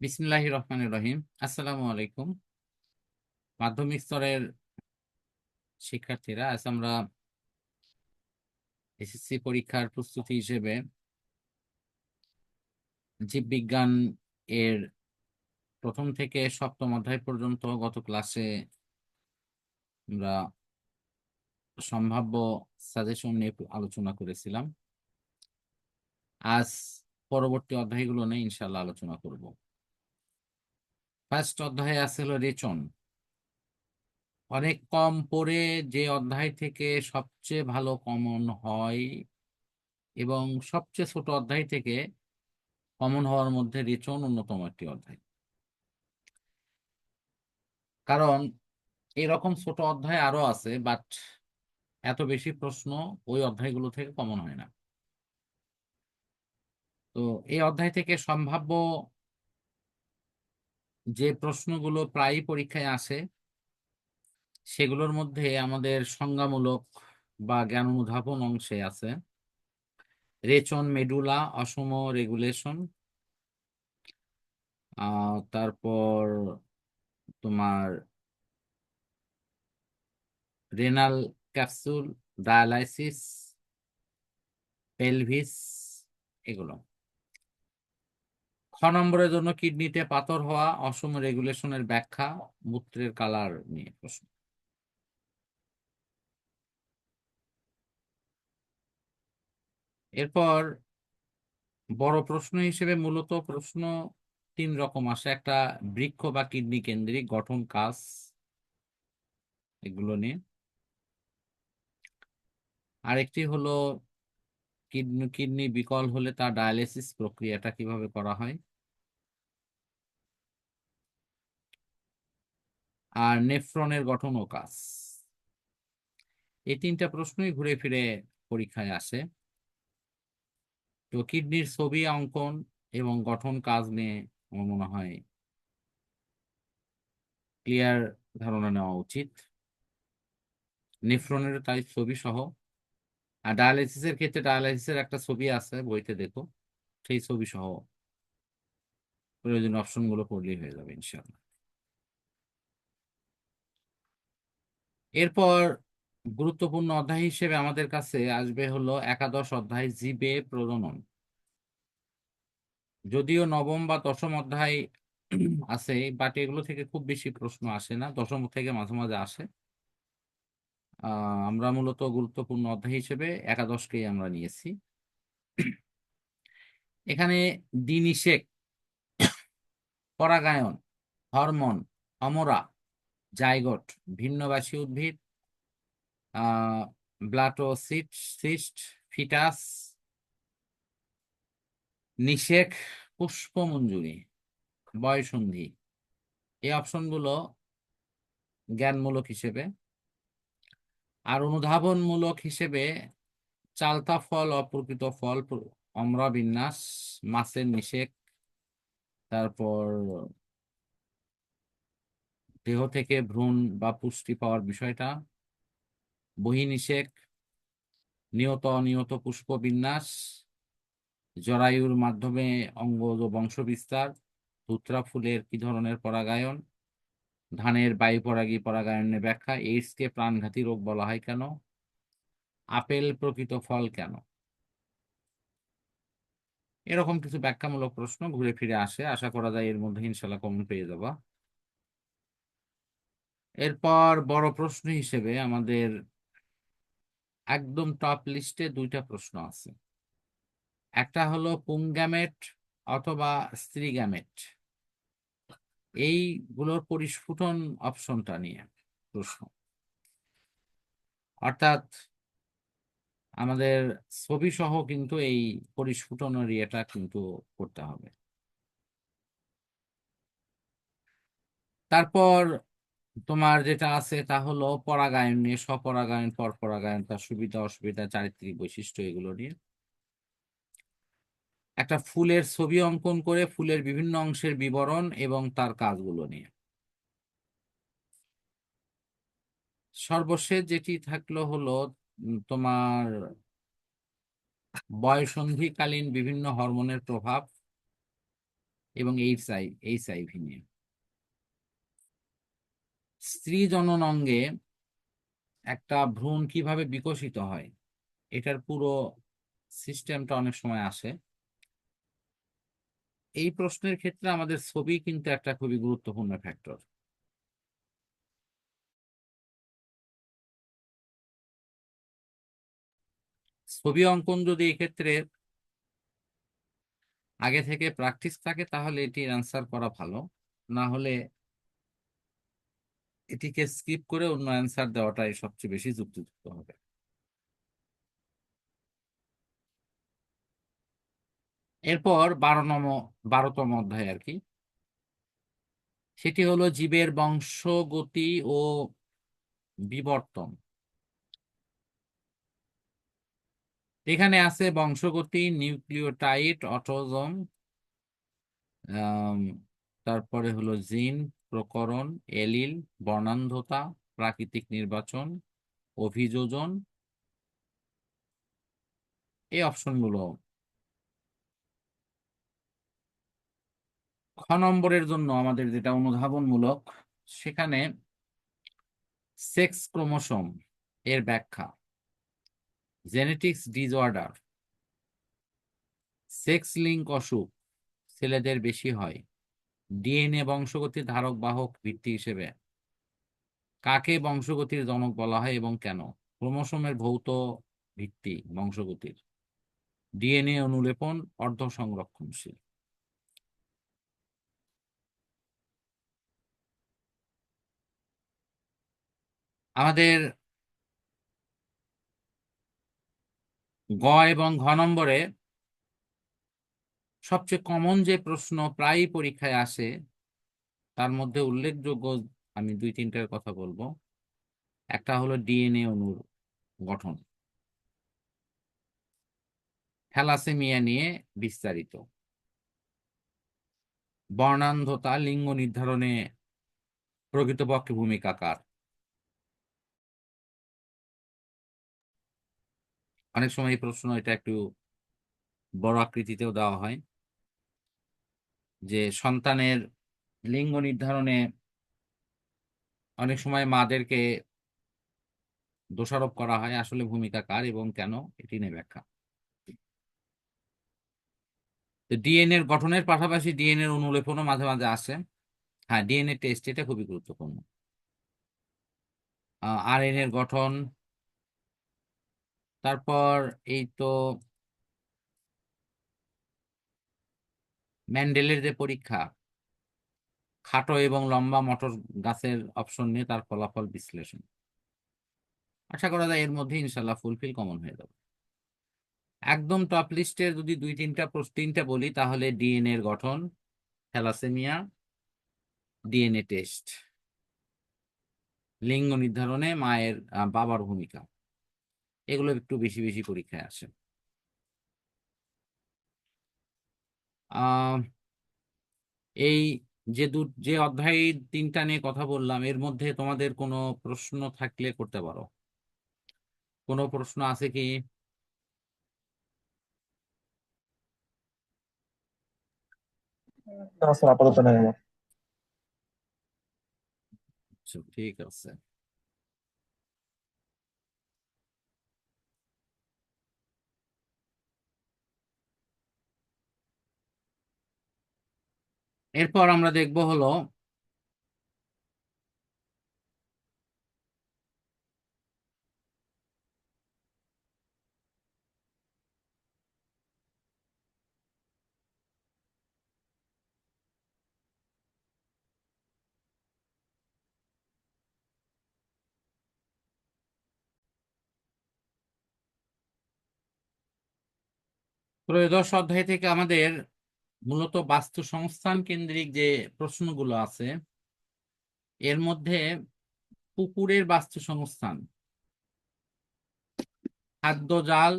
বিসমিল্লাহ রহমান রহিম। আসসালামু আলাইকুম। মাধ্যমিক স্তরের শিক্ষার্থীরা, আজ আমরা এসএসসি পরীক্ষার প্রস্তুতি হিসেবে জীববিজ্ঞান এর প্রথম থেকে সপ্তম অধ্যায় পর্যন্ত গত ক্লাসে আমরা সম্ভাব্য সাজেশন নিয়ে আলোচনা করেছিলাম। আজ পরবর্তী অধ্যায়গুলো নিয়ে ইনশাল্লাহ আলোচনা করব। ফার্স্ট অধ্যায়ে আছে হলো রেচন। অনেক কম পড়ে যে অধ্যায় থেকে সবচেয়ে ভালো কমন হয় এবং সবচেয়ে ছোট অধ্যায় থেকে কমন হওয়ার মধ্যে রেচন অন্যতম একটি অধ্যায়। কারণ এরকম ছোট অধ্যায় আরও আছে বাট এত বেশি প্রশ্ন ওই অধ্যায়গুলো থেকে কমন হয় না। তো এই অধ্যায় থেকে সম্ভাব্য যে প্রশ্নগুলো প্রায়ই পরীক্ষায় আসে, সেগুলোর মধ্যে আমাদের সংজ্ঞামূলক বা জ্ঞান অনুধাবন অংশে আছে। রেচন, মেডুলা, অসম, রেগুলেশন। তারপর তোমার রেনাল ক্যাপসুল, ডায়ালাইসিস, পেলভিস, এগুলো। খ নম্বরের জন্য কিডনিতে পাথর হওয়া অসম রেগুলেশনের ব্যাখ্যা, মূত্রের কালার নিয়ে প্রশ্ন। এরপর বড় প্রশ্ন হিসেবে মূলত প্রশ্ন তিন রকম আসে। একটা, বৃক্ষ বা কিডনি কেন্দ্রিক গঠন, কাজ, এগুলো নিয়ে। আরেকটি হলো, কিডনি কিডনি বিকল হলে তার ডায়ালিসিস প্রক্রিয়াটা কীভাবে করা হয়? আর নেফ্রনের গঠন ও কাজ। এই তিনটা প্রশ্নই ঘুরে ফিরে পরীক্ষায় আসে। তো কিডনির ছবি, অঙ্কন এবং গঠন কাজ নিয়ে আমার মনে হয় ক্লিয়ার ধারণা নেওয়া উচিত। নেফ্রনের তাই ছবি সহ আর ডায়ালাইসিসের ক্ষেত্রে ডায়ালাইসিসের একটা ছবি আছে, বইতে দেখো। সেই ছবি সহ প্রয়োজনীয় অপশনগুলো পড়লেই হয়ে যাবে, ইনশাআল্লাহ। এরপর গুরুত্বপূর্ণ অধ্যায় হিসেবে আমাদের কাছে আসবে হলো একাদশ অধ্যায়, জীবে প্রজনন। যদিও নবম বা দশম অধ্যায় আছে বাট এগুলো থেকে খুব বেশি প্রশ্ন আসে না, দশম থেকে মাঝে মাঝে আসে। আমরা মূলত গুরুত্বপূর্ণ অধ্যায় হিসেবে একাদশকেই আমরা নিয়েছি। এখানে দিনিশেক, পরাগায়ন, হরমোন, অমরা জাইগট, ভিন্নবাসী উদ্ভিদ ব্লাটোসিট, সিস্ট, ফিটাস, নিষেক, পুষ্পমঞ্জুরি, বয়সন্ধি। এই অপশনগুলো জ্ঞানমূলক হিসেবে। আর অনুধাবনমূলক হিসেবে চালতা ফল, অপ্রকৃত ফল অমরা বিন্যাস মাছের নিষেক, তারপর দেহ থেকে ভ্রূণ বা পুষ্টি পাওয়ার বিষয়টা। বহিনিষেক, নিয়ত অনিয়ত, পুষ্প বিন্যাস, জরায়ুর মাধ্যমে অঙ্গ বংশ বিস্তার, ধুত্রা ফুলের কি ধরনের পরাগায়ন, ধানের বায়ু পরাগী পরাগায়নের ব্যাখ্যা এইডসকে প্রাণঘাতী রোগ বলা হয় কেন, আপেল প্রকৃত ফল কেন? এরকম কিছু ব্যাখ্যামূলক প্রশ্ন ঘুরে ফিরে আসে, আশা করা যায় এর মধ্যে ইনশাল্লাহ কমন পেয়ে যাবা। এরপর বড় প্রশ্ন হিসেবে আমাদের একদম টপ লিস্টে দুইটা প্রশ্ন আছে। একটা হলো পুংগ্যামেট অথবা স্ত্রী গ্যামেট এইগুলোর পরিস্ফুটন অপশনটা নিয়ে প্রশ্ন। অর্থাৎ আমাদের ছবি সহ কিন্তু এই পরিস্ফুটনের ইয়েটা কিন্তু করতে হবে। তারপর তোমার যেটা আছে তা হলো পরাগায়ন নিয়ে, স্বপরাগায়ন, পরপরাগায়ন, তার সুবিধা, অসুবিধা, চারিত্রিক বৈশিষ্ট্য এগুলো নিয়ে। একটা ফুলের ছবি অঙ্কন করে ফুলের বিভিন্ন অংশের বিবরণ এবং তার কাজগুলো নিয়ে। সর্বশেষ যেটি থাকল হলো তোমার বয়সন্ধিকালীন বিভিন্ন হরমোনের প্রভাব এবং এইডস আই, এইচ আইভি নিয়ে। স্ত্রী জনন অঙ্গে একটা ভ্রূণ কীভাবে বিকশিত হয়, এটার পুরো সিস্টেমটা অনেক সময় আসে। এই প্রশ্নের ক্ষেত্রে আমাদের ছবি কিন্তু একটা খুবই গুরুত্বপূর্ণ ফ্যাক্টর ছবি অঙ্কন যদি এক্ষেত্রে আগে থেকে প্র্যাকটিস থাকে, তাহলে এটির অ্যান্সার করা ভালো। না হলে এটিকে স্কিপ করে অন্য অ্যান্সার দেওয়াটাই সবচেয়ে বেশি যুক্তিযুক্ত হবে। এরপর বারো নম বারোতম অধ্যায় আর কি। সেটি হলো জীবের বংশগতি ও বিবর্তন। এখানে আছে বংশগতি, নিউক্লিওটাইড, অটোজম তারপরে হলো জিন প্রকরণ, এলিল, বর্ণান্ধতা, প্রাকৃতিক নির্বাচন, অভিযোজন। এই অপশনগুলো। খ নম্বরের জন্য আমাদের যেটা অনুধাবনমূলক, সেখানে সেক্স ক্রোমোসোম এর ব্যাখ্যা। Genetics disorder. সেক্স লিঙ্ক অসুখ, ছেলেদের বেশি হয়। ডিএনএ বংশগতির ধারক বাহক ভিত্তি হিসেবে কাকে বংশগতির জনক বলা হয় এবং কেন? ক্রোমোসোমের ভৌত ভিত্তি বংশগতির। ডিএনএ অনুলেপন অর্ধ সংরক্ষণশীল আমাদের গ এবং ঘ নম্বরে সবচেয়ে কমন যে প্রশ্ন প্রায়ই পরীক্ষায় আসে, তার মধ্যে উল্লেখযোগ্য আমি দুই তিনটার কথা বলব। একটা হলো ডিএনএ অণুর গঠন। থ্যালাসেমিয়া নিয়ে বিস্তারিত। বর্ণান্ধতা লিঙ্গ নির্ধারণে প্রকৃতপক্ষে ভূমিকা কার? অনেক সময় এই প্রশ্ন এটা একটু বড় আকৃতিতেও দেওয়া হয়। যে সন্তানের লিঙ্গ নির্ধারণে অনেক সময় মাদেরকে দোষারোপ করা হয়, আসলে ভূমিকা কার এবং কেন, এটি নিয়ে ব্যাখ্যা। ডিএনএ গঠনের পাশাপাশি ডিএনএ অনুলেপনও মাঝে মাঝে আসে। হ্যাঁ ডিএনএ টেস্ট এটা খুবই গুরুত্বপূর্ণ। আর এর গঠন, তারপর এই তো ম্যান্ডেলের যে পরীক্ষা, খাটো এবং লম্বা মটর গাছের অপশন নিয়ে তার ফলাফল বিশ্লেষণ। আশা করা যায় এর মধ্যে ইনশাল্লাহ ফুলফিল কমন হয়ে যাবে। একদম টপ লিস্টের যদি দুই, তিনটা তিনটা বলি, তাহলে ডিএনএ এর গঠন, থ্যালাসেমিয়া ডিএনএ টেস্ট লিঙ্গ নির্ধারণে মায়ের বাবার ভূমিকা। এগুলো একটু বেশি বেশি পরীক্ষায় আসে। এই যে দু যে অধ্যায় তিনটা নিয়ে কথা বললাম এর মধ্যে তোমাদের কোনো প্রশ্ন থাকলে করতে পারো। কোনো প্রশ্ন আছে কি? আপাতত নেই আচ্ছা, ঠিক আছে। এরপর আমরা দেখব হলো ত্রয়োদশ অধ্যায় থেকে আমাদের মূলত বাস্তু সংস্থান কেন্দ্রিক যে প্রশ্নগুলো আছে, এর মধ্যে পুকুরের বাস্তু সংস্থান খাদ্য জাল,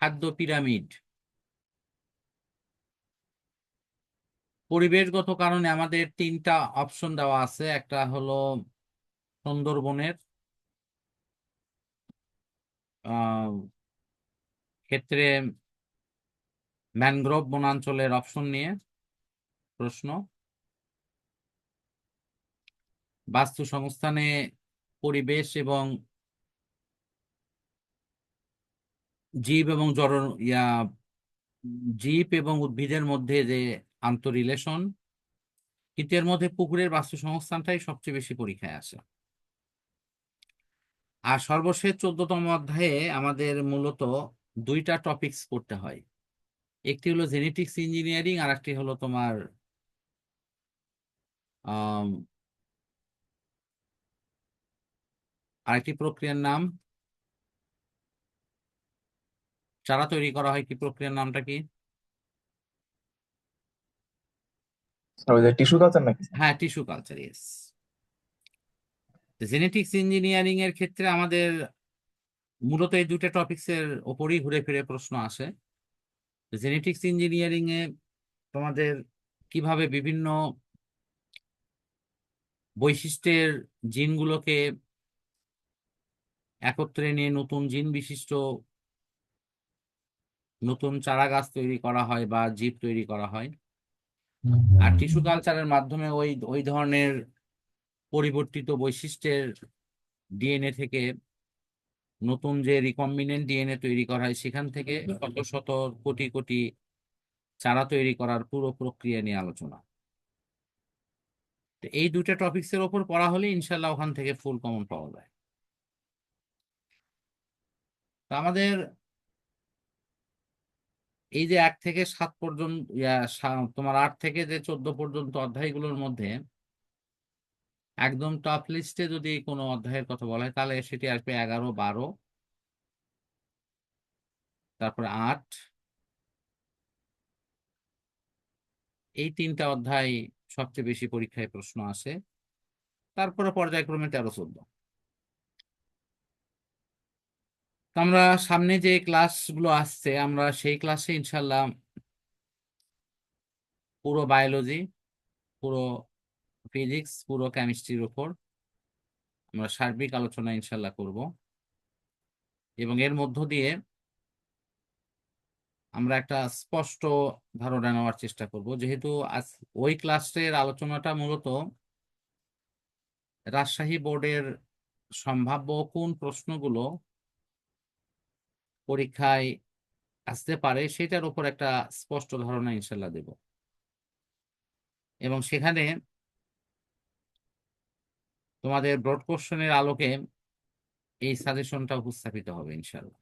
খাদ্য পিরামিড, পরিবেশগত কারণে আমাদের তিনটা অপশন দেওয়া আছে। একটা হলো সুন্দরবনের ক্ষেত্রে ম্যানগ্রোভ বনাঞ্চলের অপশন নিয়ে প্রশ্ন। বাস্তু সংস্থানে পরিবেশ এবং জীব এবং জড়, ইয়া, জীব এবং উদ্ভিদের মধ্যে যে আন্তঃ রিলেশন কিন্তু এর মধ্যে পুকুরের বাস্তু সংস্থানটাই সবচেয়ে বেশি পরীক্ষায় আসে। আর সর্বশেষ চোদ্দতম অধ্যায়ে আমাদের মূলত দুইটা টপিকস পড়তে হয়। একটি হলো জেনেটিক্স ইঞ্জিনিয়ারিং আর একটি হলো তোমার আরেকটি প্রক্রিয়ার নাম। চারা তৈরি করা হয় কি প্রক্রিয়ার নামটা কি? টিস্যু কালচার নাকি? হ্যাঁ tissue culture yes genetics engineering এর ক্ষেত্রে আমাদের মূলত এই দুটো টপিকস এর ওপরই ঘুরে ফিরে প্রশ্ন আসে। জেনেটিক্স ইঞ্জিনিয়ারিং এ তোমাদের কীভাবে বিভিন্ন বৈশিষ্ট্যের জিনগুলোকে একত্রে নিয়ে নতুন জিন বিশিষ্ট নতুন চারা গাছ তৈরি করা হয় বা জীব তৈরি করা হয়। আর টিস্যু কালচারের মাধ্যমে ওই ওই ধরনের পরিবর্তিত বৈশিষ্ট্যের ডিএনএ থেকে নতুন যে রিকম্বিনেন্ট ডিএনএ তৈরি করা হয়, সেখান থেকে শত শত কোটি কোটি চারা তৈরি করার পুরো প্রক্রিয়া নিয়ে আলোচনা। তো এই দুটা টপিকস এর ওপর পড়া হলে ইনশাল্লাহ ওখান থেকে ফুল কমন পাওয়া যায়। আমাদের এই যে এক থেকে সাত পর্যন্ত তোমার আট থেকে যে চোদ্দ পর্যন্ত অধ্যায়গুলোর মধ্যে একদম টপ লিস্টে যদি কোনো অধ্যায়ের কথা বলা হয়, তাহলে সেটি আসবে এগারো, বারো। তারপরে আট। এই তিনটা অধ্যায় সবচেয়ে বেশি পরীক্ষায় প্রশ্ন আসে। তারপরে পর্যায়ক্রমে তেরো, চোদ্দ। আমরা সামনে যে ক্লাসগুলো আসছে, আমরা সেই ক্লাসে ইনশাল্লাহ পুরো বায়োলজি পুরো ফিজিক্স পুরো কেমিস্ট্রির উপর আমরা সার্বিক আলোচনা ইনশাল্লাহ করব। এবং এর মধ্য দিয়ে আমরা একটা স্পষ্ট ধারণা নেওয়ার চেষ্টা করব। যেহেতু আজ ওই ক্লাসের আলোচনাটা মূলত রাজশাহী বোর্ডের সম্ভাব্য কোন প্রশ্নগুলো পরীক্ষায় আসতে পারে সেটার উপর একটা স্পষ্ট ধারণা ইনশাল্লাহ দেব। এবং সেখানে তোমাদের ব্রড কোশ্চেনের আলোকে এই সাজেশনটা উপস্থাপিত হবে ইনশাল্লাহ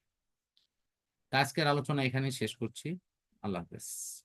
আজকের আলোচনা এখানেই শেষ করছি। আল্লাহ হাফেজ।